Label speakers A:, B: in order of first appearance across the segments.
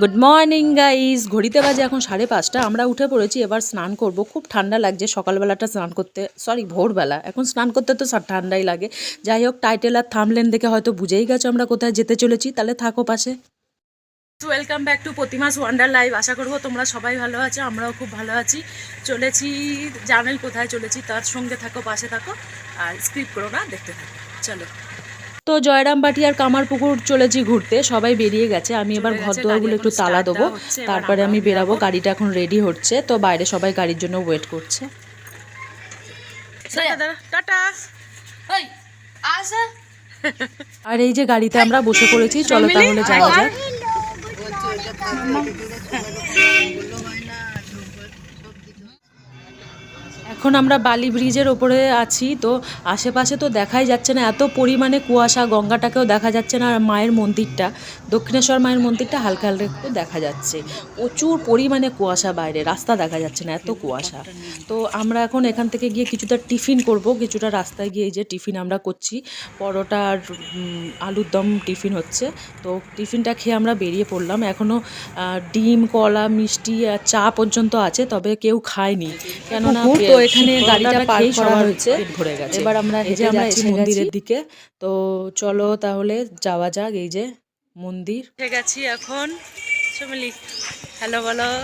A: Good morning guys ঘড়িতে বাজে এখন সাড়ে পাঁচটা। আমরা উঠে পড়েছি, এবার স্নান করব। খুব ঠান্ডা লাগছে সকালবেলাটা স্নান করতে। সরি ভোরবেলা। এখন স্নান করতে তো ঠান্ডাই লাগে। যাই হোক টাইটেল আর থামলেন দেখে হয়তো বুঝেই গেছো আমরা কোথায় যেতে চলেছি। তাহলে থাকো পাশে। ওয়েলকাম ব্যাক টু প্রতিমাস ওয়ান্ডার লাইভ আশা করব তোমরা সবাই ভালো আছো, আমরাও খুব ভালো আছি। চলেছি জানেন কোথায় চলেছি তার সঙ্গে থাকো, পাশে থাকো। আর স্ক্রিপ্ট করো না, দেখতে থাকো। চলো। তো জয়রামবাটি আর কামারপুকুর চলেছি ঘুরতে সবাই বেরিয়ে গেছে আমি এবার ঘর দুয়ারগুলো একটু তালা দেবো তারপরে আমি বেরাবো। গাড়িটা এখন রেডি হচ্ছে তো বাইরে সবাই গাড়ির জন্য ওয়েট করছে। টাটা। আর এই যে গাড়িতে আমরা বসে পড়েছি চলো তাহলে যাওয়া যাক। এখন আমরা বালি ব্রিজের ওপরে আছি তো আশেপাশে তো দেখাই যাচ্ছে না এত পরিমাণে কুয়াশা গঙ্গাটাকেও দেখা যাচ্ছে না আর মায়ের মন্দিরটা দক্ষিণেশ্বর মায়ের মন্দিরটা হালকা হালকা একটু দেখা যাচ্ছে। প্রচুর পরিমাণে কুয়াশা বাইরে রাস্তা দেখা যাচ্ছে না এত কুয়াশা। তো আমরা এখন এখান থেকে গিয়ে কিছুটা টিফিন করব কিছুটা রাস্তায় গিয়ে যে টিফিন আমরা করছি পরোটা আর আলুর দম টিফিন হচ্ছে তো টিফিনটা খেয়ে আমরা বেরিয়ে পড়লাম এখনও ডিম কলা মিষ্টি আর চা পর্যন্ত আছে তবে কেউ খায়নি কেননা এখানে গাড়িটা পার্ক করা হয়েছে ভরে গেছে। এবার আমরা হেঁটে যাচ্ছি মন্দিরের দিকে। তো চলো তাহলে যাওয়া যাক এই যে মন্দির। উঠে গেছি এখন। চমেলি হ্যালো বলো?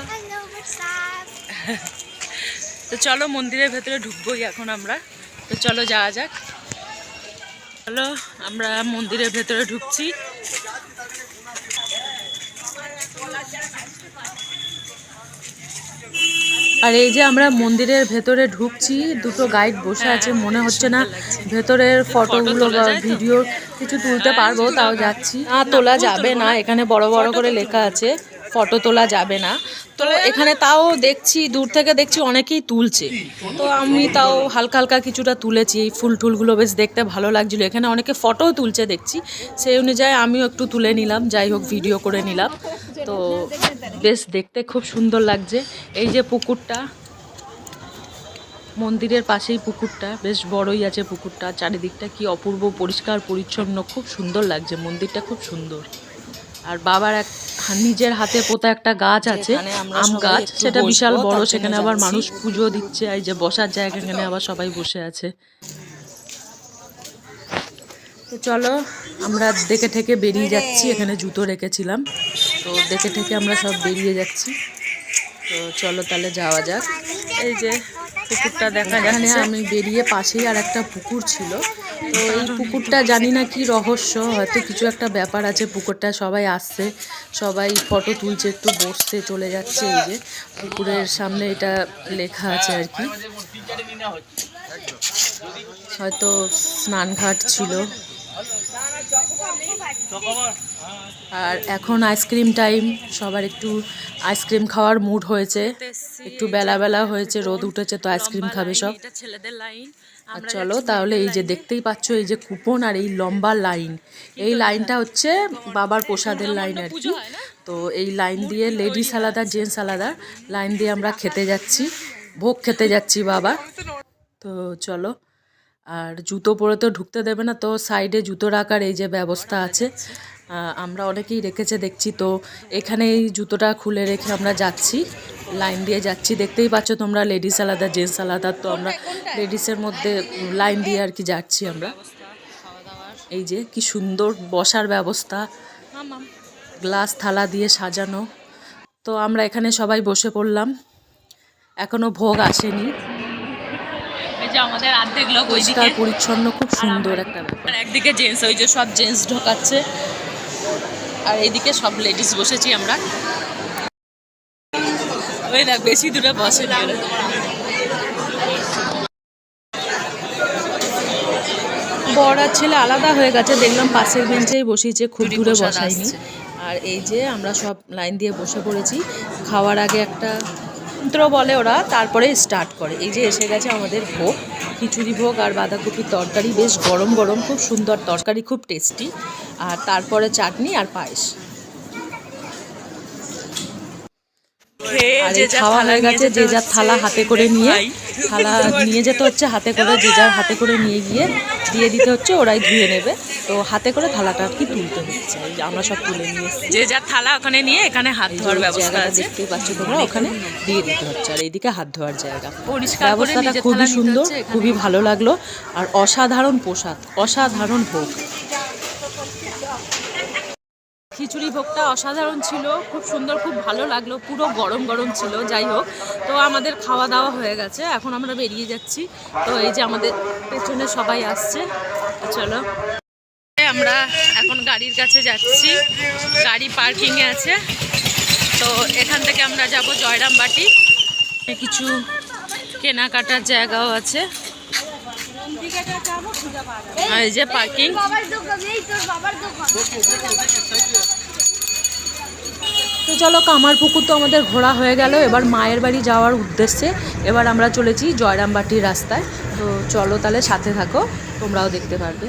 A: তো চলো মন্দিরের ভেতরে ঢুকবোই এখন আমরা। তো চলো যাওয়া যাক। চলো আমরা মন্দিরের ভেতরে ঢুকছি। আর এই যে আমরা মন্দিরের ভেতরে ঢুকছি দুটো গাইড বসে আছে মনে হচ্ছে না ভেতরের ফটোগুলো বা ভিডিও কিছু তুলতে পারব তাও যাচ্ছি। না তোলা যাবে না এখানে বড় বড় করে লেখা আছে। ফটো তোলা যাবে না। তো এখানে তাও দেখছি দূর থেকে দেখছি অনেকেই তুলছে। তো আমি তাও হালকা হালকা কিছুটা তুলেছি। এই ফুল টুলগুলো বেশ দেখতে ভালো লাগছিল। এখানে অনেকে ফটোও তুলছে দেখছি। সেই অনুযায়ী আমিও একটু তুলে নিলাম। যাই হোক ভিডিও করে নিলাম। তো বেশ দেখতে খুব সুন্দর লাগছে। এই যে পুকুরটা মন্দিরের পাশেই পুকুরটা বেশ বড়ই আছে পুকুরটা। চারিদিকটা কি অপূর্ব পরিষ্কার পরিচ্ছন্ন খুব সুন্দর লাগছে। মন্দিরটা খুব সুন্দর। আর বাবার এক নিজের হাতে পোতা একটা গাছ আছে আম গাছ সেটা বিশাল বড় সেখানে আবার মানুষ পুজো দিচ্ছে এই যে বসার জায়গা এখানে আবার সবাই বসে আছে। তো চলো আমরা দেখে ঠেকে বেরিয়ে যাচ্ছি এখানে জুতো রেখেছিলাম। তো দেখে ঠেকে আমরা সব বেরিয়ে যাচ্ছি। তো চলো তাহলে যাওয়া যাক। এই যে পুকুরটা দেখা যাচ্ছে। আমি বেরিয়ে পাশেই আর একটা পুকুর ছিল। তো এই পুকুরটা জানি না কি রহস্য হয়তো কিছু একটা ব্যাপার আছে। পুকুরটা সবাই আসছে সবাই ফটো তুলছে একটু বসছে চলে যাচ্ছে এই যে। পুকুরের সামনে এটা লেখা আছে আর কি। হয়তো স্নানঘাট ছিল। আর এখন আইসক্রিম টাইম। সবার একটু আইসক্রিম খাওয়ার মুড হয়েছে। একটু বেলা বেলা হয়েছে রোদ উঠেছে তো আইসক্রিম খাবে সব। ছেলেদের লাইন আর চলো তাহলে এই যে দেখতেই পাচ্ছ এই যে কুপন আর এই লম্বা লাইন এই লাইনটা হচ্ছে বাবার প্রসাদের লাইন আর কি। তো এই লাইন দিয়ে লেডিস আলাদা জেন্টস আলাদা। লাইন দিয়ে আমরা খেতে যাচ্ছি ভোগ খেতে যাচ্ছি বাবা। তো চলো আর জুতো পরে তো ঢুকতে দেবে না, তো সাইডে জুতো রাখার এই যে ব্যবস্থা আছে আমরা অনেকেই রেখেছে দেখছি, তো এখানে এই জুতোটা খুলে রেখে আমরা যাচ্ছি, লাইন দিয়ে যাচ্ছি, দেখতেই পাচ্ছ তোমরা লেডিস আলাদা জেন্টস আলাদা, তো আমরা লেডিসের মধ্যে লাইন দিয়ে আর কি যাচ্ছি আমরা। এই যে কি সুন্দর বসার ব্যবস্থা গ্লাস থালা দিয়ে সাজানো, তো আমরা এখানে সবাই বসে পড়লাম, এখনও ভোগ আসেনি।
B: যে আমাদের অর্ধেক লোক ওইদিকে।
A: পরিচ্ছন্ন খুব সুন্দর একটা ব্যাপার।
B: একদিকে জেন্টস ওই যে সব জেন্টস ঢোকাচ্ছে। আর এইদিকে সব লেডিস বসেছি আমরা। ওই বেশি দূরে বসে না
A: আর ছেলে আলাদা হয়ে গেছে দেখলাম পাশের বেঞ্চেই বসিয়েছে খুব দূরে বসায়নি। আর এই যে আমরা সব লাইন দিয়ে বসে পড়েছি খাওয়ার আগে একটা মন্ত্র বলে ওরা, তারপরে স্টার্ট করে। এই যে এসে গেছে আমাদের ভোগ, খিচুড়ি ভোগ আর বাঁধাকপির তরকারি, বেশ গরম গরম, খুব সুন্দর তরকারি, খুব টেস্টি আর তারপরে চাটনি আর পায়েস। এই খাওয়া হয়ে গেছে যে যার থালা হাতে করে নিয়ে থালা নিয়ে যেতে হচ্ছে হাতে করে যে যার হাতে করে নিয়ে গিয়ে দিয়ে দিতে হচ্ছে ওরাই ধুয়ে নেবে। তো হাতে করে থালাটা আর কি তুলতে হচ্ছে আমরা সব তুলে নিয়ে
B: যে যার থালা ওখানে নিয়ে এখানে হাত ধোয়ার ব্যবস্থা আছে।
A: দেখতেই পাচ্ছ তোমরা ওখানে দিয়ে দিতে হচ্ছে আর এইদিকে হাত ধোয়ার জায়গা। ব্যবস্থাটা খুবই সুন্দর খুবই ভালো লাগল আর অসাধারণ পোশাক অসাধারণ ভোগ। খিচুড়ি ভোগটা অসাধারণ ছিল, খুব সুন্দর, খুব ভালো লাগল, পুরো গরম গরম ছিল, যাই হোক। তো আমাদের খাওয়া দাওয়া হয়ে গেছে, এখন আমরা বেরিয়ে যাচ্ছি। তো এই যে আমাদের পেছনে সবাই আসছে চলো। আমরা এখন গাড়ির কাছে যাচ্ছি, গাড়ি পার্কিংয়ে আছে। তো এখান থেকে আমরা যাব জয়রামবাটি। কিছু কেনাকাটার জায়গাও আছে। এই যে পার্কিং
C: বাবার দোকান এই তোর বাবার দোকান।
A: তো চলো কামার পুকুর তো আমাদের ঘোরা হয়ে গেল। এবার মায়ের বাড়ি যাওয়ার উদ্দেশ্যে এবার আমরা চলেছি জয়রামবাটির রাস্তায়। তো চলো তাহলে সাথে থাকো তোমরাও দেখতে পারবে।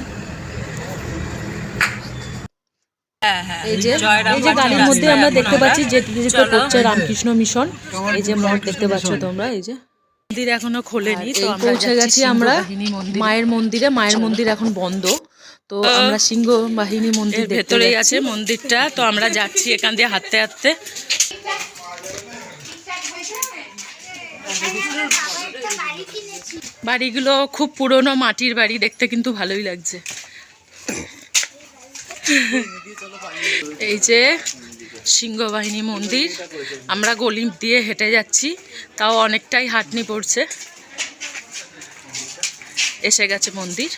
A: এই যে এই যে গাড়ির মধ্যে আমরা দেখতে পাচ্ছি যেতে যেতে পড়ছে রামকৃষ্ণ মিশন। এই যে মঠ দেখতে পাচ্ছ তোমরা এই যে।
B: মন্দির এখনও খোলেনি তো আমরা
A: পৌঁছে গেছি আমরা। মায়ের মন্দিরে মায়ের মন্দির এখন বন্ধ। তো আমরা সিংহ বাহিনী মন্দির
B: ভেতরেই আছে মন্দিরটা তো আমরা যাচ্ছি এখান দিয়ে হাঁটতে হাঁটতে। বাড়িগুলো খুব পুরনো মাটির বাড়ি দেখতে কিন্তু ভালোই লাগছে। এই যে সিংহবাহিনী মন্দির। আমরা গলি দিয়ে হেঁটে যাচ্ছি তাও অনেকটাই হাঁটনি পড়ছে। এসে গেছে মন্দির।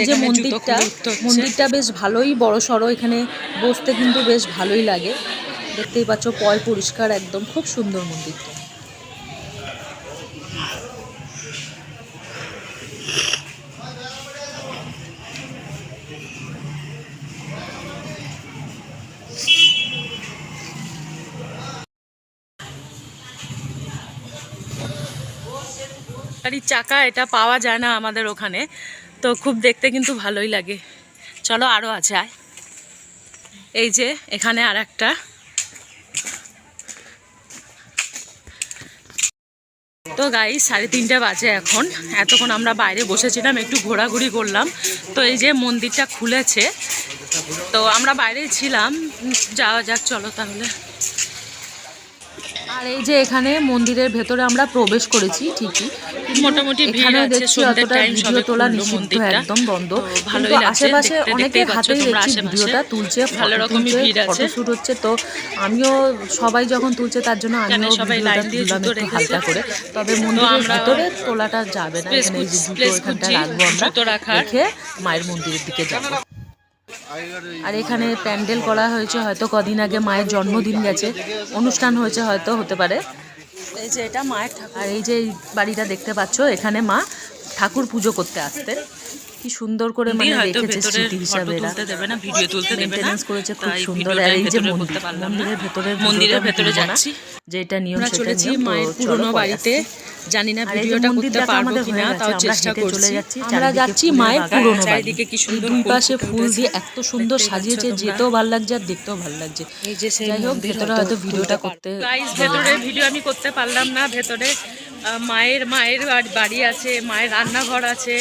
A: এই যে মন্দিরটা। মন্দিরটা বেশ ভালোই বড় সড়ো এখানে বসতে কিন্তু বেশ ভালোই লাগে। দেখতেই পাচ্ছ পয় পরিষ্কার একদম খুব সুন্দর মন্দিরটা।
B: গাড়ির চাকা, এটা পাওয়া যায় না আমাদের ওখানে। তো খুব দেখতে কিন্তু ভালোই লাগে। চলো আরও আছে, আয়। এই যে, এখানে আর একটা তো গাই সাড়ে তিনটে বাজে এখন। এতক্ষণ আমরা বাইরে বসেছিলাম, একটু ঘোরাঘুরি করলাম। তো এই যে মন্দিরটা খুলেছে। তো আমরা বাইরে ছিলাম। যাওয়া যাক, চলো তাহলে।
A: আর এই যে এখানে মন্দিরের ভেতরে আমরা প্রবেশ করেছি ঠিকই।
B: মোটামুটি
A: এখানে দেখছি অতটা ভিডিও তোলা নিষিদ্ধ একদম বন্ধ।
B: তো ভালোই
A: আশেপাশে
B: দেখতেই
A: হাতেই দেখছি ভিডিওটা তুলছে
B: ভালো
A: তুলছে
B: ভিড় আছে।
A: ফটো শুট হচ্ছে। তো আমিও সবাই যখন তুলছে তার জন্য আমিও
B: সবাই
A: ভিডিওটা
B: লাইন দিয়ে জুতো
A: হালকা করে। তবে মন্দিরের ভিতরে তোলাটা যাবে না এখানে এই যে জুতো এখানটা রাখব আমরা। রেখে মায়ের মন্দিরের দিকে যাব। আর এখানে প্যান্ডেল করা হয়েছে হয়তো কদিন আগে মায়ের জন্মদিন গেছে। অনুষ্ঠান হয়েছে হয়তো হতে পারে।
B: এই যে এটা মায়ের ঠাকুর।
A: আর এই যে বাড়িটা দেখতে পাচ্ছ এখানে মা ঠাকুর পুজো করতে আসতেন কি সুন্দর করে মানে
B: হয়তো
A: রেখেছে স্মৃতি হিসাবে
B: দেবে না ভিডিও তুলতে দেবে না।
A: করেছে খুব সুন্দর। আর এই যে
B: ভেতরে
A: মন্দির। মন্দিরের ভেতরে
B: মন্দিরের ভেতরে যাচ্ছি।
A: যে এটা নিয়ম
B: চলেছি মায়ের পুরনো বাড়িতে। জানি না ভিডিওটা করতে পারব কিনা তাও চেষ্টা করছি।
A: আমরা চারিদিকে যাচ্ছি মায়ের পুরনো
B: চারিদিকে কি সুন্দর
A: দুই পাশে ফুল দিয়ে এত সুন্দর সাজিয়েছে যেতেও ভালো লাগছে আর দেখতেও ভালো লাগছে।
B: এই যে সেই
A: যাই হোক ভেতরে হয়তো ভিডিওটা করতে
B: ভেতরে ভিডিও আমি করতে পারলাম না ভেতরে মায়ের মায়ের বাড়ি- বাড়ি আছে মায়ের রান্নাঘর আছে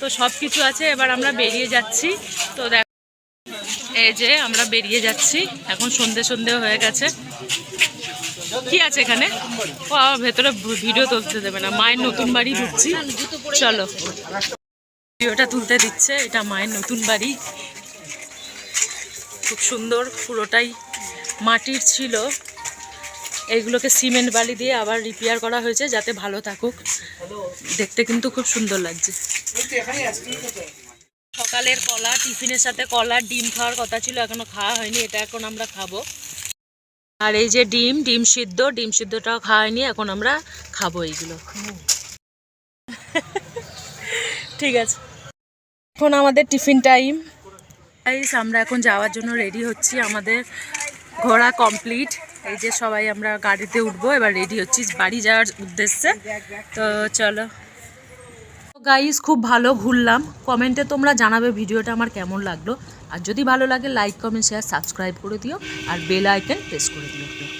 B: তো সব কিছু আছে। এবার আমরা বেরিয়ে যাচ্ছি। তো দেখ এই যে আমরা বেরিয়ে যাচ্ছি। এখন সন্ধে সন্ধে হয়ে গেছে। কি আছে এখানে? ও, আবার ভেতরে ভিডিও তুলতে দেবে না। মায়ের নতুন বাড়ি ঢুকছি। চলো। ভিডিওটা তুলতে দিচ্ছে। এটা মায়ের নতুন বাড়ি। খুব সুন্দর। পুরোটাই মাটির ছিল। এইগুলোকে সিমেন্ট বালি দিয়ে আবার রিপেয়ার করা হয়েছে যাতে ভালো থাকুক। দেখতে কিন্তু খুব সুন্দর লাগছে। সকালের কলা, টিফিনের সাথে কলা, ডিম খাওয়ার কথা ছিল। এখনও খাওয়া হয়নি। এটা এখন আমরা খাব। আর এই যে ডিম ডিম সিদ্ধ ডিম সিদ্ধটাও খাওয়া হয়নি এখন আমরা খাব এইগুলো। ঠিক আছে। এখন আমাদের টিফিন টাইম। গাইস আমরা এখন যাওয়ার জন্য রেডি হচ্ছি। আমাদের ঘোরা কমপ্লিট। এই যে সবাই আমরা গাড়িতে উঠবো এবার রেডি হচ্ছি বাড়ি যাওয়ার উদ্দেশ্যে। তো চলো।
A: গাইস খুব ভালো ঘুরলাম। কমেন্টে তোমরা জানাবে ভিডিওটা আমার কেমন লাগল। আর যদি ভালো লাগে লাইক কমেন্ট শেয়ার সাবস্ক্রাইব করে দিও। আর বেল আইকন প্রেস করে দিও।